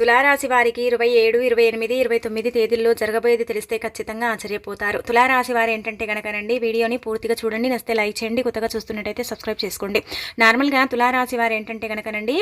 తులారాశి వారికి ఇరవై ఏడు ఇరవై ఎనిమిది ఇరవై తొమ్మిది తేదీల్లో జరగబోయేది తెలిస్తే ఖచ్చితంగా ఆశ్చర్యపోతారు. తులారాశి వారు ఏంటంటే కనుకనండి వీడియోని పూర్తిగా చూడండి నస్తే లైక్ చేయండి కొత్తగా చూస్తున్నట్టయితే సబ్స్క్రైబ్ చేసుకోండి. నార్మల్గా తులారాశి వారు ఏంటంటే కనుకనండి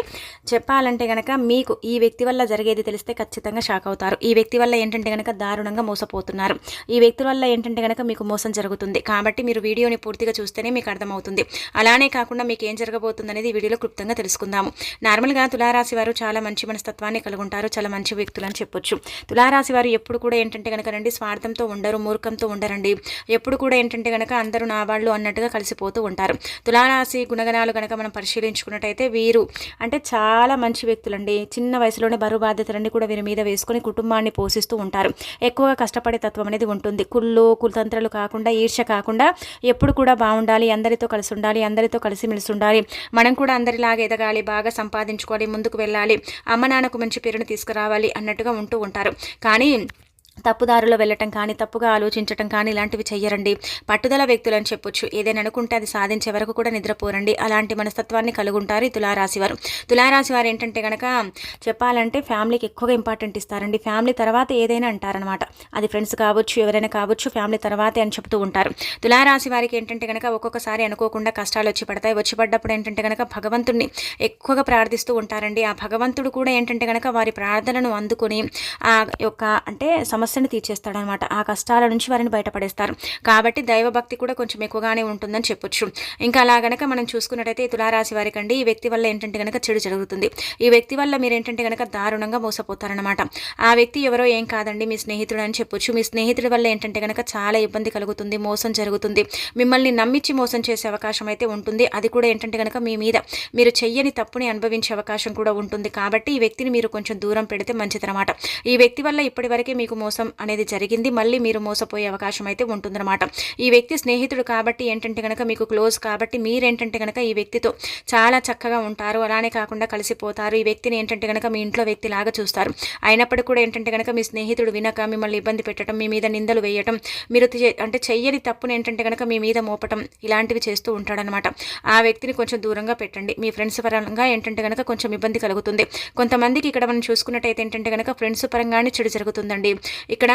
చెప్పాలంటే కనుక మీకు ఈ వ్యక్తి వల్ల జరిగేది తెలిస్తే ఖచ్చితంగా షాక్ అవుతారు. ఈ వ్యక్తి వల్ల ఏంటంటే కనుక దారుణంగా మోసపోతున్నారు. ఈ వ్యక్తి వల్ల ఏంటంటే కనుక మీకు మోసం జరుగుతుంది. కాబట్టి మీరు వీడియోని పూర్తిగా చూస్తేనే మీకు అర్థమవుతుంది. అలానే కాకుండా మీకు ఏం జరగబోతుంది అనేది వీడియోలో క్లుప్తంగా తెలుసుకుందాము. నార్మల్గా తులారాశి వారు చాలా మంచి మనస్తత్వాన్ని ఉంటారు చాలా మంచి వ్యక్తులు అని చెప్పొచ్చు. తులారాశి వారు ఎప్పుడు కూడా ఏంటంటే కనుక రండి స్వార్థంతో ఉండరు మూర్ఖంతో ఉండరండి. ఎప్పుడు కూడా ఏంటంటే కనుక అందరూ నా వాళ్ళు అన్నట్టుగా కలిసిపోతూ ఉంటారు. తులారాశి గుణగణాలు కనుక మనం పరిశీలించుకున్నట్టయితే వీరు అంటే చాలా మంచి వ్యక్తులండి. చిన్న వయసులోనే బరువు బాధ్యతలన్నీ కూడా వీరి మీద వేసుకొని కుటుంబాన్ని పోషిస్తూ ఉంటారు. ఎక్కువగా కష్టపడే తత్వం అనేది ఉంటుంది. కుళ్ళు కుతంత్రాలు కాకుండా ఈర్ష్య కాకుండా ఎప్పుడు కూడా బాగుండాలి అందరితో కలిసి ఉండాలి అందరితో కలిసిమెలిసి ఉండాలి. మనం కూడా అందరిలాగా ఎదగాలి బాగా సంపాదించుకోవాలి ముందుకు వెళ్ళాలి. అమ్మ నాన్నకు మంచి పేరు పేరును తీసుకురావాలి అన్నట్టుగా ఉంటూ ఉంటారు. కానీ తప్పుదారిలో వెళ్ళటం కానీ తప్పుగా ఆలోచించటం కానీ ఇలాంటివి చెయ్యరండి. పట్టుదల వ్యక్తులు అని చెప్పొచ్చు. ఏదైనా అనుకుంటే అది సాధించే వరకు కూడా నిద్రపోరండి. అలాంటి మనస్తత్వాన్ని కలుగుంటారు ఈ తులారాశి వారు. తులారాశి వారు ఏంటంటే కనుక చెప్పాలంటే ఫ్యామిలీకి ఎక్కువగా ఇంపార్టెంట్ ఇస్తారండి. ఫ్యామిలీ తర్వాత ఏదైనా అంటారనమాట అది ఫ్రెండ్స్ కావచ్చు ఎవరైనా కావచ్చు ఫ్యామిలీ తర్వాతే అని చెప్తూ ఉంటారు. తులారాశి వారికి ఏంటంటే కనుక ఒక్కొక్కసారి అనుకోకుండా కష్టాలు వచ్చి పడతాయి. వచ్చి పడ్డప్పుడు ఏంటంటే కనుక భగవంతుడిని ఎక్కువగా ప్రార్థిస్తూ ఉంటారండి. ఆ భగవంతుడు కూడా ఏంటంటే కనుక వారి ప్రార్థనను అందుకొని ఆ యొక్క అంటే సమస్య సమస్యను తీర్చేస్తాడనమాట. ఆ కష్టాల నుంచి వారిని బయటపడేస్తారు. కాబట్టి దైవభక్తి కూడా కొంచెం ఎక్కువగానే ఉంటుందని చెప్పొచ్చు. ఇంకా అలా గనక మనం చూసుకున్నట్టయితే తులారాశి వారికి అండి ఈ వ్యక్తి వల్ల ఏంటంటే కనుక చెడు జరుగుతుంది. ఈ వ్యక్తి వల్ల మీరు ఏంటంటే కనుక దారుణంగా మోసపోతారనమాట. ఆ వ్యక్తి ఎవరో ఏం కాదండి మీ స్నేహితుడు అని చెప్పొచ్చు. మీ స్నేహితుడి వల్ల ఏంటంటే కనుక చాలా ఇబ్బంది కలుగుతుంది మోసం జరుగుతుంది. మిమ్మల్ని నమ్మించి మోసం చేసే అవకాశం అయితే ఉంటుంది. అది కూడా ఏంటంటే కనుక మీ మీద. మీరు చెయ్యని తప్పుని అనుభవించే అవకాశం కూడా ఉంటుంది. కాబట్టి ఈ వ్యక్తిని మీరు కొంచెం దూరం పెడితే మంచిదనమాట. ఈ వ్యక్తి వల్ల ఇప్పటివరకే మీకు మోసం అనేది జరిగింది. మళ్ళీ మీరు మోసపోయే అవకాశం అయితే ఉంటుందన్నమాట. ఈ వ్యక్తి స్నేహితుడు కాబట్టి ఏంటంటే కనుక మీకు క్లోజ్ కాబట్టి మీరేంటంటే కనుక ఈ వ్యక్తితో చాలా చక్కగా ఉంటారు. అలానే కాకుండా కలిసిపోతారు. ఈ వ్యక్తిని ఏంటంటే కనుక మీ ఇంట్లో వ్యక్తి లాగా చూస్తారు. అయినప్పటికీ కూడా ఏంటంటే కనుక మీ స్నేహితుడు వినక మిమ్మల్ని ఇబ్బంది పెట్టడం మీ మీద నిందలు వేయటం మీరు అంటే చెయ్యని తప్పుని ఏంటంటే కనుక మీ మీద మోపటం ఇలాంటివి చేస్తూ ఉంటాడనమాట ఆ వ్యక్తిని కొంచెం దూరంగా పెట్టండి. మీ ఫ్రెండ్స్ పరంగా ఏంటంటే కనుక కొంచెం ఇబ్బంది కలుగుతుంది. కొంతమందికి ఇక్కడ మనం చూసుకున్నట్టయితే ఏంటంటే కనుక ఫ్రెండ్స్ పరంగానే చెడు జరుగుతుందండి. ఇక్కడ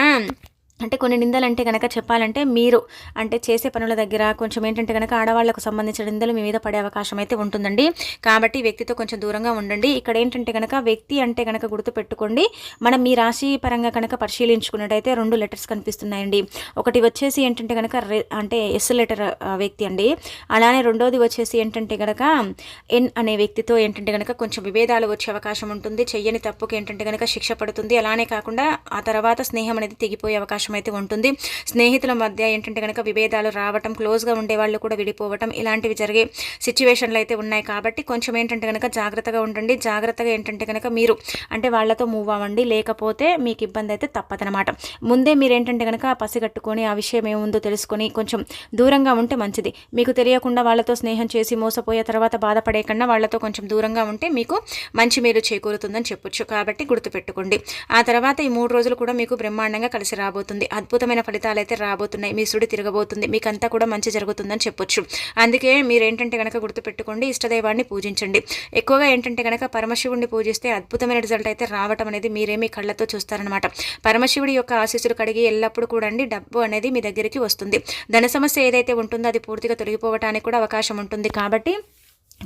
అంటే కొన్ని నిందలు అంటే కనుక చెప్పాలంటే మీరు అంటే చేసే పనుల దగ్గర కొంచెం ఏంటంటే కనుక ఆడవాళ్ళకు సంబంధించిన నిందలు మీ మీద పడే అవకాశం అయితే ఉంటుందండి. కాబట్టి వ్యక్తితో కొంచెం దూరంగా ఉండండి. ఇక్కడ ఏంటంటే కనుక వ్యక్తి అంటే కనుక గుర్తుపెట్టుకోండి. మనం మీ రాశి పరంగా కనుక పరిశీలించుకున్నట్టయితే రెండు లెటర్స్ కనిపిస్తున్నాయండి. ఒకటి వచ్చేసి ఏంటంటే కనుక రె- అంటే ఎస్ లెటర్ వ్యక్తి అండి. అలానే రెండోది వచ్చేసి ఏంటంటే కనుక ఎన్ అనే వ్యక్తితో ఏంటంటే కనుక కొంచెం విభేదాలు వచ్చే అవకాశం ఉంటుంది. చెయ్యని తప్పుకి ఏంటంటే కనుక శిక్ష పడుతుంది. అలానే కాకుండా ఆ తర్వాత స్నేహం అనేది తెగిపోయే అవకాశం అయితే ఉంటుంది. స్నేహితుల మధ్య ఏంటంటే కనుక విభేదాలు రావటం క్లోజ్గా ఉండే వాళ్ళు కూడా విడిపోవటం ఇలాంటివి జరిగే సిచ్యువేషన్లు అయితే ఉన్నాయి. కాబట్టి కొంచెం ఏంటంటే కనుక జాగ్రత్తగా ఉండండి. జాగ్రత్తగా ఏంటంటే కనుక మీరు అంటే వాళ్ళతో మూవ్ అవ్వండి. లేకపోతే మీకు ఇబ్బంది అయితే తప్పదనమాట ముందే మీరు ఏంటంటే కనుక పసిగట్టుకొని ఆ విషయం ఏముందో తెలుసుకొని కొంచెం దూరంగా ఉంటే మంచిది. మీకు తెలియకుండా వాళ్ళతో స్నేహం చేసి మోసపోయే తర్వాత బాధపడే కన్నా వాళ్ళతో కొంచెం దూరంగా ఉంటే మీకు మంచి మీరు చేకూరుతుందని చెప్పొచ్చు. కాబట్టి గుర్తుపెట్టుకోండి. ఆ తర్వాత ఈ మూడు రోజులు కూడా మీకు బ్రహ్మాండంగా కలిసి రాబోతుంది. అద్భుతమైన ఫలితాలు అయితే రాబోతున్నాయి. మీ సుడి తిరగబోతుంది. మీకంతా కూడా మంచి జరుగుతుందని చెప్పొచ్చు. అందుకే మీరు ఏంటంటే కనుక గుర్తుపెట్టుకోండి ఇష్టదైవాన్ని పూజించండి. ఎక్కువగా ఏంటంటే కనుక పరమశివుడిని పూజిస్తే అద్భుతమైన రిజల్ట్ అయితే రావటం అనేది మీరేమి కళ్ళతో చూస్తారనమాట పరమశివుడి యొక్క ఆశీస్సులు కడిగి ఎల్లప్పుడూ కూడా అండి డబ్బు అనేది మీ దగ్గరికి వస్తుంది. ధన సమస్య ఏదైతే ఉంటుందో అది పూర్తిగా తొలగిపోవటానికి కూడా అవకాశం ఉంటుంది కాబట్టి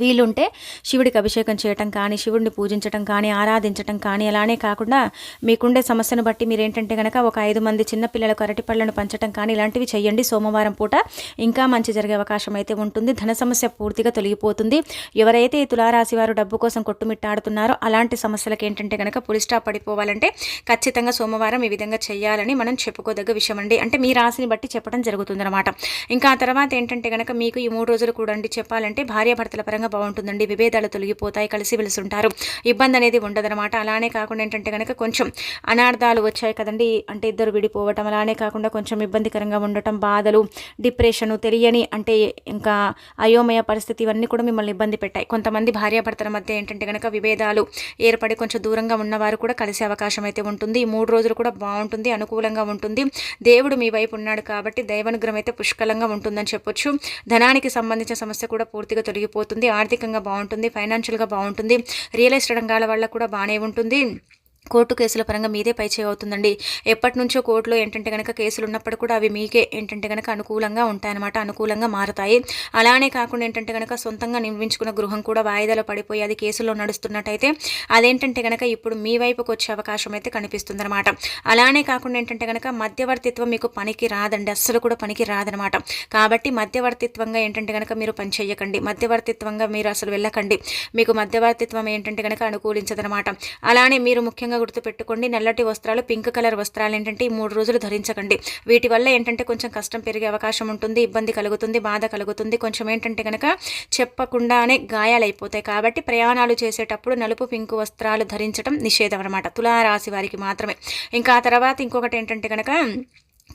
వీలుంటే శివుడికి అభిషేకం చేయటం కానీ శివుడిని పూజించటం కానీ ఆరాధించటం కానీ అలానే కాకుండా మీకుండే సమస్యను బట్టి మీరు ఏంటంటే కనుక ఒక ఐదు మంది చిన్నపిల్లలకు అరటిపళ్ళను పంచటం కానీ ఇలాంటివి చేయండి. సోమవారం పూట ఇంకా మంచి జరిగే అవకాశం అయితే ఉంటుంది. ధన సమస్య పూర్తిగా తొలగిపోతుంది. ఎవరైతే ఈ తులారాశి వారు డబ్బు కోసం కొట్టుమిట్టాడుతున్నారో అలాంటి సమస్యలకు ఏంటంటే కనుక పులిస్టా పడిపోవాలంటే ఖచ్చితంగా సోమవారం ఈ విధంగా చేయాలని మనం చెప్పుకోదగ్గ విషయం అండి. అంటే మీ రాశిని బట్టి చెప్పడం జరుగుతుందన్నమాట. ఇంకా ఆ తర్వాత ఏంటంటే కనుక మీకు ఈ మూడు రోజులు కూడా అండి చెప్పాలంటే భార్యాభర్తల పరంగా బాగుంటుందండి. విభేదాలు తొలగిపోతాయి. కలిసి వెలిసి ఉంటారు. ఇబ్బంది అనేది ఉండదన్నమాట. అలానే కాకుండా ఏంటంటే కనుక కొంచెం అనార్థాలు వచ్చాయి కదండి. అంటే ఇద్దరు విడిపోవటం అలానే కాకుండా కొంచెం ఇబ్బందికరంగా ఉండటం బాధలు డిప్రెషను తెలియని అంటే ఇంకా అయోమయ పరిస్థితి ఇవన్నీ కూడా మిమ్మల్ని ఇబ్బంది పెట్టాయి. కొంతమంది భార్యాభర్తల మధ్య ఏంటంటే కనుక విభేదాలు ఏర్పడి కొంచెం దూరంగా ఉన్నవారు కూడా కలిసే అవకాశం అయితే ఉంటుంది. ఈ మూడు రోజులు కూడా బాగుంటుంది అనుకూలంగా ఉంటుంది. దేవుడు మీ వైపు ఉన్నాడు కాబట్టి దైవానుగ్రహం అయితే పుష్కలంగా ఉంటుందని చెప్పొచ్చు. ధనానికి సంబంధించిన సమస్య కూడా పూర్తిగా తొలగిపోతుంది. ఆర్థికంగా బాగుంటుంది ఫైనాన్షియల్గా బాగుంటుంది. రియల్ ఎస్టేట్ రంగాల వల్ల కూడా బాగానే ఉంటుంది. కోర్టు కేసుల పరంగా మీదే పైచే అవుతుందండి. ఎప్పటి నుంచో కోర్టులో ఏంటంటే కనుక కేసులు ఉన్నప్పుడు కూడా అవి మీకే ఏంటంటే కనుక అనుకూలంగా ఉంటాయన్నమాట అనుకూలంగా మారతాయి. అలానే కాకుండా ఏంటంటే కనుక సొంతంగా నిర్మించుకున్న గృహం కూడా వాయిదాలో పడిపోయి అది కేసులో నడుస్తున్నట్టయితే అదేంటంటే కనుక ఇప్పుడు మీ వైపుకి వచ్చే అవకాశం అయితే కనిపిస్తుంది అనమాట అలానే కాకుండా ఏంటంటే కనుక మధ్యవర్తిత్వం మీకు పనికి రాదండి అస్సలు కూడా పనికి రాదనమాట కాబట్టి మధ్యవర్తిత్వంగా ఏంటంటే కనుక మీరు పని చేయకండి మధ్యవర్తిత్వంగా మీరు అసలు వెళ్ళకండి. మీకు మధ్యవర్తిత్వం ఏంటంటే కనుక అనుకూలించదనమాట అలానే మీరు ముఖ్యంగా ముఖ్యంగా గుర్తుపెట్టుకోండి. నల్లటి వస్త్రాలు పింక్ కలర్ వస్త్రాలు ఏంటంటే ఈ మూడు రోజులు ధరించకండి. వీటి వల్ల ఏంటంటే కొంచెం కష్టం పెరిగే అవకాశం ఉంటుంది ఇబ్బంది కలుగుతుంది బాధ కలుగుతుంది. కొంచెం ఏంటంటే కనుక చెప్పకుండానే గాయాలైపోతాయి. కాబట్టి ప్రయాణాలు చేసేటప్పుడు నలుపు పింక్ వస్త్రాలు ధరించడం నిషేధం అనమాట తులారాశి వారికి మాత్రమే. ఇంకా తర్వాత ఇంకొకటి ఏంటంటే కనుక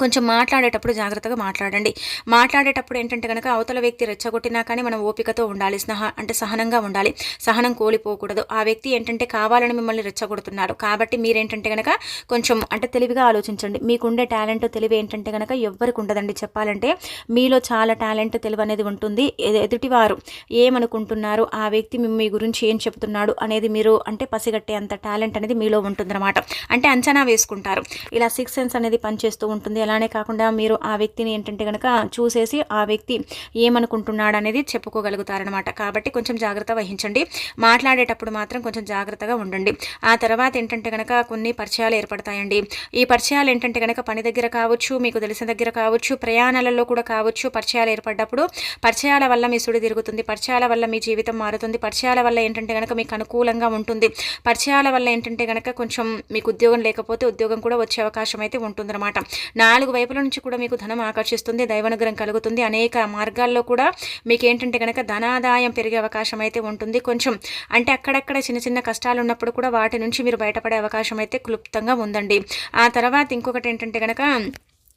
కొంచెం మాట్లాడేటప్పుడు జాగ్రత్తగా మాట్లాడండి. మాట్లాడేటప్పుడు ఏంటంటే కనుక అవతల వ్యక్తి రెచ్చగొట్టినా కానీ మనం ఓపికతో ఉండాలి స్నహ అంటే సహనంగా ఉండాలి. సహనం కోల్పోకూడదు. ఆ వ్యక్తి ఏంటంటే కావాలని మిమ్మల్ని రెచ్చగొడుతున్నారు. కాబట్టి మీరేంటంటే కనుక కొంచెం అంటే తెలివిగా ఆలోచించండి. మీకుండే టాలెంట్ తెలివి ఏంటంటే కనుక ఎవ్వరికి ఉండదండి. చెప్పాలంటే మీలో చాలా టాలెంట్ తెలివి అనేది ఉంటుంది. ఎదుటివారు ఏమనుకుంటున్నారు ఆ వ్యక్తి మీ గురించి ఏం చెప్తున్నాడు అనేది మీరు అంటే పసిగట్టే అంత టాలెంట్ అనేది మీలో ఉంటుందన్నమాట. అంటే అంచనా వేసుకుంటారు. ఇలా సిక్స్ సెన్స్ అనేది పనిచేస్తూ ఉంటుంది. అలానే కాకుండా మీరు ఆ వ్యక్తిని ఏంటంటే కనుక చూసేసి ఆ వ్యక్తి ఏమనుకుంటున్నాడు అనేది చెప్పుకోగలుగుతారనమాట కాబట్టి కొంచెం జాగ్రత్త వహించండి. మాట్లాడేటప్పుడు మాత్రం కొంచెం జాగ్రత్తగా ఉండండి. ఆ తర్వాత ఏంటంటే కనుక కొన్ని పరిచయాలు ఏర్పడతాయండి. ఈ పరిచయాలు ఏంటంటే కనుక పని దగ్గర కావచ్చు మీకు తెలిసిన దగ్గర కావచ్చు ప్రయాణాలలో కూడా కావచ్చు పరిచయాలు ఏర్పడ్డప్పుడు పరిచయాల వల్ల మీ సుడి తిరుగుతుంది పరిచయాల వల్ల మీ జీవితం మారుతుంది పరిచయాల వల్ల ఏంటంటే కనుక మీకు అనుకూలంగా ఉంటుంది. పరిచయాల వల్ల ఏంటంటే కనుక కొంచెం మీకు ఉద్యోగం లేకపోతే ఉద్యోగం కూడా వచ్చే అవకాశం అయితే ఉంటుందన్నమాట. నా నాలుగు వైపుల నుంచి కూడా మీకు ధనం ఆకర్షిస్తుంది దైవనుగ్రహం కలుగుతుంది. అనేక మార్గాల్లో కూడా మీకు ఏంటంటే కనుక ధనాదాయం పెరిగే అవకాశం అయితే ఉంటుంది. కొంచెం అంటే అక్కడక్కడ చిన్న చిన్న కష్టాలు ఉన్నప్పుడు కూడా వాటి నుంచి మీరు బయటపడే అవకాశం అయితే క్లుప్తంగా ఉందండి. ఆ తర్వాత ఇంకొకటి ఏంటంటే కనుక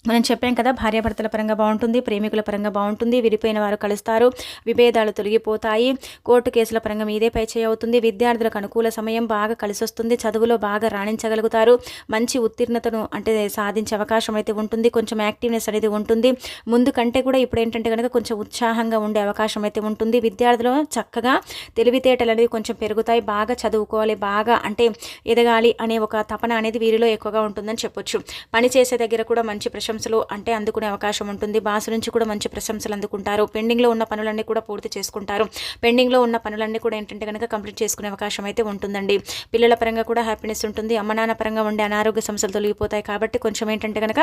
మనం చెప్పాం కదా భార్యాభర్తల పరంగా బాగుంటుంది ప్రేమికుల పరంగా బాగుంటుంది విడిపోయిన వారు కలుస్తారు విభేదాలు తొలగిపోతాయి కోర్టు కేసుల పరంగా మీదే పైచే అవుతుంది విద్యార్థులకు అనుకూల సమయం బాగా కలిసి వస్తుంది చదువులో బాగా రాణించగలుగుతారు మంచి ఉత్తీర్ణతను అంటే సాధించే అవకాశం అయితే ఉంటుంది కొంచెం యాక్టివ్నెస్ అనేది ఉంటుంది ముందు కంటే కూడా ఇప్పుడు ఏంటంటే కనుక కొంచెం ఉత్సాహంగా ఉండే అవకాశం అయితే ఉంటుంది విద్యార్థులు చక్కగా తెలివితేటలు అనేది కొంచెం పెరుగుతాయి బాగా చదువుకోవాలి బాగా అంటే ఎదగాలి అనే ఒక తపన అనేది వీరిలో ఎక్కువగా ఉంటుందని చెప్పొచ్చు. పని చేసే దగ్గర కూడా మంచి ప్రశ్న ప్రశంసలు అంటే అందుకునే అవకాశం ఉంటుంది. బాస్ నుంచి కూడా మంచి ప్రశంసలు అందుకుంటారు. పెండింగ్లో ఉన్న పనులన్నీ కూడా పూర్తి చేసుకుంటారు. పెండింగ్లో ఉన్న పనులన్నీ కూడా ఏంటంటే కనుక కంప్లీట్ చేసుకునే అవకాశం అయితే ఉంటుందండి. పిల్లల పరంగా కూడా హ్యాపీనెస్ ఉంటుంది. అమ్మ నాన్న పరంగా ఉండే అనారోగ్య సమస్యలు తొలగిపోతాయి కాబట్టి కొంచెం ఏంటంటే కనుక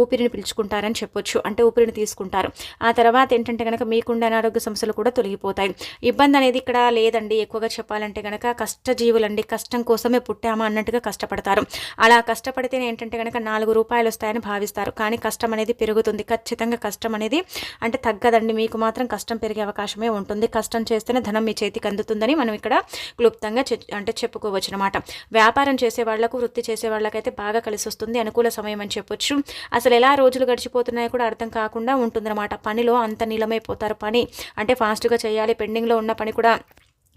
ఊపిరిని పిలుచుకుంటారని చెప్పొచ్చు. అంటే ఊపిరిని తీసుకుంటారు. ఆ తర్వాత ఏంటంటే కనుక మీకుండే అనారోగ్య సమస్యలు కూడా తొలగిపోతాయి. ఇబ్బంది అనేది ఇక్కడ లేదండి. ఎక్కువగా చెప్పాలంటే కనుక కష్టజీవులండి. కష్టం కోసమే పుట్టామా అన్నట్టుగా కష్టపడతారు. అలా కష్టపడితేనే ఏంటంటే కనుక నాలుగు రూపాయలు వస్తాయని భావిస్తారు. కానీ కానీ కష్టం అనేది పెరుగుతుంది. ఖచ్చితంగా కష్టం అనేది అంటే తగ్గదండి. మీకు మాత్రం కష్టం పెరిగే అవకాశమే ఉంటుంది. కష్టం చేస్తేనే ధనం మీ చేతికి అందుతుందని మనం ఇక్కడ క్లుప్తంగా అంటే చెప్పుకోవచ్చు అనమాట వ్యాపారం చేసే వాళ్ళకు వృత్తి చేసే వాళ్ళకైతే బాగా కలిసి వస్తుంది. అనుకూల సమయం అని చెప్పొచ్చు. అసలు ఎలా రోజులు గడిచిపోతున్నాయో కూడా అర్థం కాకుండా ఉంటుందన్నమాట. పనిలో అంత నీలమైపోతారు. పని అంటే ఫాస్ట్గా చేయాలి. పెండింగ్లో ఉన్న పని కూడా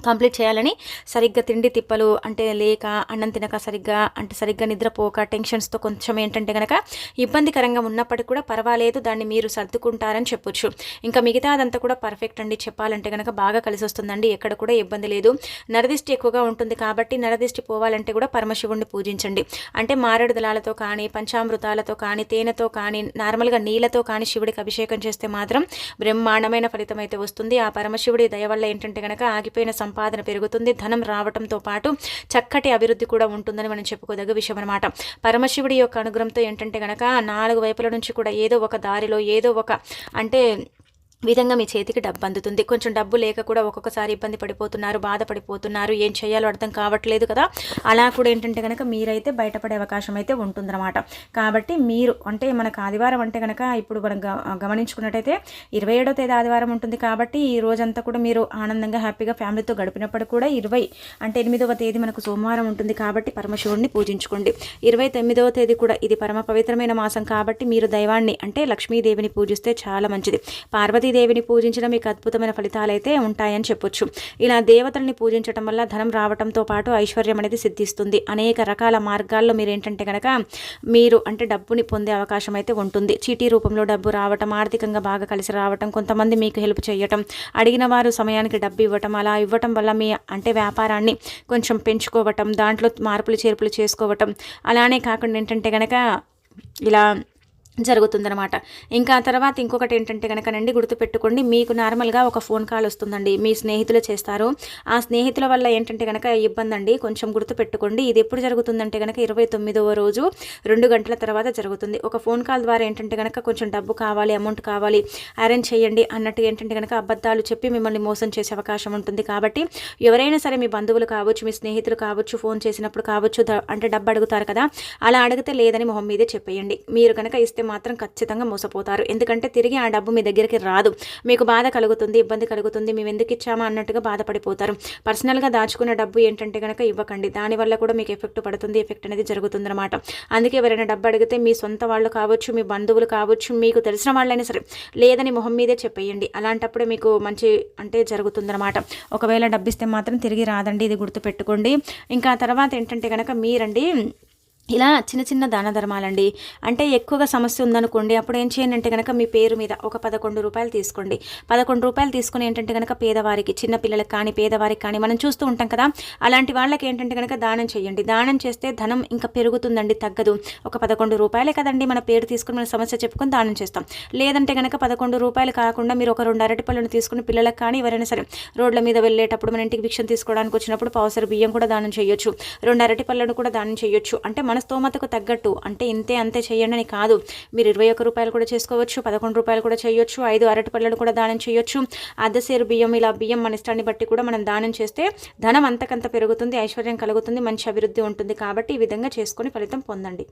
కంప్లీట్ చేయాలని సరిగ్గా తిండి తిప్పలు అంటే లేక అన్నం తినక సరిగ్గా అంటే సరిగ్గా నిద్రపోక టెన్షన్స్తో కొంచెం ఏంటంటే కనుక ఇబ్బందికరంగా ఉన్నప్పటికీ కూడా పర్వాలేదు దాన్ని మీరు సర్దుకుంటారని చెప్పొచ్చు. ఇంకా మిగతా అదంతా కూడా పర్ఫెక్ట్ అండి చెప్పాలంటే కనుక బాగా కలిసి వస్తుందండి ఎక్కడ కూడా ఇబ్బంది లేదు. నరదిష్టి ఎక్కువగా ఉంటుంది కాబట్టి నరదిష్టి పోవాలంటే కూడా పరమశివుణ్ణి పూజించండి. అంటే మారేడు దళాలతో కానీ పంచామృతాలతో కానీ తేనెతో కానీ నార్మల్గా నీళ్ళతో కానీ శివుడికి అభిషేకం చేస్తే మాత్రం బ్రహ్మాండమైన ఫలితం అయితే వస్తుంది. ఆ పరమశివుడి దయ వల్ల ఏంటంటే కనుక ఆగిపోయిన సంపాదన పెరుగుతుంది ధనం రావడంతో పాటు చక్కటి అభివృద్ధి కూడా ఉంటుందని మనం చెప్పుకోదగ్గ విషయం అనమాట పరమశివుడి యొక్క అనుగ్రహంతో ఏంటంటే కనుక నాలుగు వైపుల నుంచి కూడా ఏదో ఒక దారిలో ఏదో ఒక అంటే విధంగా మీ చేతికి డబ్బు అందుతుంది కొంచెం డబ్బు లేక కూడా ఒక్కొక్కసారి ఇబ్బంది పడిపోతున్నారు బాధపడిపోతున్నారు ఏం చేయాలో అర్థం కావట్లేదు కదా. అలా కూడా ఏంటంటే కనుక మీరైతే బయటపడే అవకాశం అయితే ఉంటుందన్నమాట. కాబట్టి మీరు అంటే మనకు ఆదివారం అంటే కనుక ఇప్పుడు మనం గమనించుకున్నట్టయితే ఇరవై ఏడో తేదీ ఆదివారం ఉంటుంది కాబట్టి ఈ రోజంతా కూడా మీరు ఆనందంగా హ్యాపీగా ఫ్యామిలీతో గడిపినప్పుడు కూడా ఇరవై అంటే ఎనిమిదవ తేదీ మనకు సోమవారం ఉంటుంది కాబట్టి పరమశివుడిని పూజించుకోండి. ఇరవై తొమ్మిదవ తేదీ కూడా ఇది పరమ పవిత్రమైన మాసం కాబట్టి మీరు దైవాన్ని అంటే లక్ష్మీదేవిని పూజిస్తే చాలా మంచిది. పార్వతి పార్వతీదేవిని పూజించడం మీకు అద్భుతమైన ఫలితాలు అయితే ఉంటాయని చెప్పొచ్చు. ఇలా దేవతల్ని పూజించడం వల్ల ధనం రావడంతో పాటు ఐశ్వర్యం అనేది సిద్ధిస్తుంది. అనేక రకాల మార్గాల్లో మీరు ఏంటంటే కనుక మీరు అంటే డబ్బుని పొందే అవకాశం అయితే ఉంటుంది. చీటీ రూపంలో డబ్బు రావటం ఆర్థికంగా బాగా కలిసి రావటం కొంతమంది మీకు హెల్ప్ చేయటం అడిగిన వారు సమయానికి డబ్బు ఇవ్వటం అలా ఇవ్వటం వల్ల మీ అంటే వ్యాపారాన్ని కొంచెం పెంచుకోవటం దాంట్లో మార్పులు చేర్పులు చేసుకోవటం అలానే కాకుండా ఏంటంటే కనుక ఇలా జరుగుతుందనమాట ఇంకా తర్వాత ఇంకొకటి ఏంటంటే కనుకనండి గుర్తుపెట్టుకోండి మీకు నార్మల్గా ఒక ఫోన్ కాల్ వస్తుందండి. మీ స్నేహితులు చేస్తారు. ఆ స్నేహితుల వల్ల ఏంటంటే కనుక ఇబ్బంది అండి కొంచెం గుర్తుపెట్టుకోండి. ఇది ఎప్పుడు జరుగుతుందంటే కనుక ఇరవై తొమ్మిదవ రోజు రెండు గంటల తర్వాత జరుగుతుంది. ఒక ఫోన్ కాల్ ద్వారా ఏంటంటే కనుక కొంచెం డబ్బు కావాలి అమౌంట్ కావాలి అరేంజ్ చేయండి అన్నట్టు ఏంటంటే కనుక అబద్ధాలు చెప్పి మిమ్మల్ని మోసం చేసే అవకాశం ఉంటుంది. కాబట్టి ఎవరైనా సరే మీ బంధువులు కావచ్చు మీ స్నేహితులు కావచ్చు ఫోన్ చేసినప్పుడు కావచ్చు అంటే డబ్బు అడుగుతారు కదా అలా అడిగితే లేదని మొహం మీదే చెప్పేయండి. మీరు కనుక ఇస్తే మాత్రం ఖచ్చితంగా మోసపోతారు. ఎందుకంటే తిరిగి ఆ డబ్బు మీ దగ్గరికి రాదు. మీకు బాధ కలుగుతుంది ఇబ్బంది కలుగుతుంది మేము ఎందుకు ఇచ్చామా అన్నట్టుగా బాధపడిపోతారు. పర్సనల్గా దాచుకున్న డబ్బు ఏంటంటే కనుక ఇవ్వకండి. దానివల్ల కూడా మీకు ఎఫెక్ట్ పడుతుంది ఎఫెక్ట్ అనేది జరుగుతుందన్నమాట. అందుకే ఎవరైనా డబ్బు అడిగితే మీ సొంత వాళ్ళు కావచ్చు మీ బంధువులు కావచ్చు మీకు తెలిసిన వాళ్ళైనా సరే లేదని మొహం మీదే చెప్పేయండి. అలాంటప్పుడే మీకు మంచి అంటే జరుగుతుందన్నమాట. ఒకవేళ డబ్బిస్తే మాత్రం తిరిగి రాదండి ఇది గుర్తుపెట్టుకోండి. ఇంకా తర్వాత ఏంటంటే కనుక మీరండి ఇలా చిన్న చిన్న దాన ధర్మాలండి. అంటే ఎక్కువగా సమస్య ఉందనుకోండి అప్పుడు ఏం చేయండి అంటే కనుక మీ పేరు మీద ఒక పదకొండు రూపాయలు తీసుకోండి. పదకొండు రూపాయలు తీసుకుని ఏంటంటే కనుక పేదవారికి చిన్నపిల్లలకు కానీ పేదవారికి కానీ మనం చూస్తూ ఉంటాం కదా అలాంటి వాళ్ళకి ఏంటంటే కనుక దానం చేయండి. దానం చేస్తే ధనం ఇంకా పెరుగుతుందండి తగ్గదు. ఒక పదకొండు రూపాయలే కదండి మన పేరు తీసుకుని మన సమస్య చెప్పుకొని దానం చేస్తాం. లేదంటే కనుక పదకొండు రూపాయలు కాకుండా మీరు ఒక రెండు అరటి పళ్ళను తీసుకుని పిల్లలకు కానీ ఎవరైనా సరే రోడ్ల మీద వెళ్ళేటప్పుడు మన ఇంటికి భిక్షం తీసుకోవడానికి వచ్చినప్పుడు పావుసరి బియ్యం కూడా దానం చేయొచ్చు. రెండు అరటి పళ్ళను కూడా దానం చేయొచ్చు. అంటే మన మన స్తోమతకు తగ్గట్టు అంటే ఇంతే అంతే చేయండి అని కాదు. మీరు ఇరవై ఒక్క రూపాయలు కూడా చేసుకోవచ్చు పదకొండు రూపాయలు కూడా చేయొచ్చు ఐదు అరటి పళ్ళను కూడా దానం చేయొచ్చు అర్ధసేరు బియ్యం ఇలా బియ్యం మన ఇష్టాన్ని బట్టి కూడా మనం దానం చేస్తే ధనం అంతకంత పెరుగుతుంది ఐశ్వర్యం కలుగుతుంది మంచి అభివృద్ధి ఉంటుంది కాబట్టి ఈ విధంగా చేసుకొని ఫలితం పొందండి.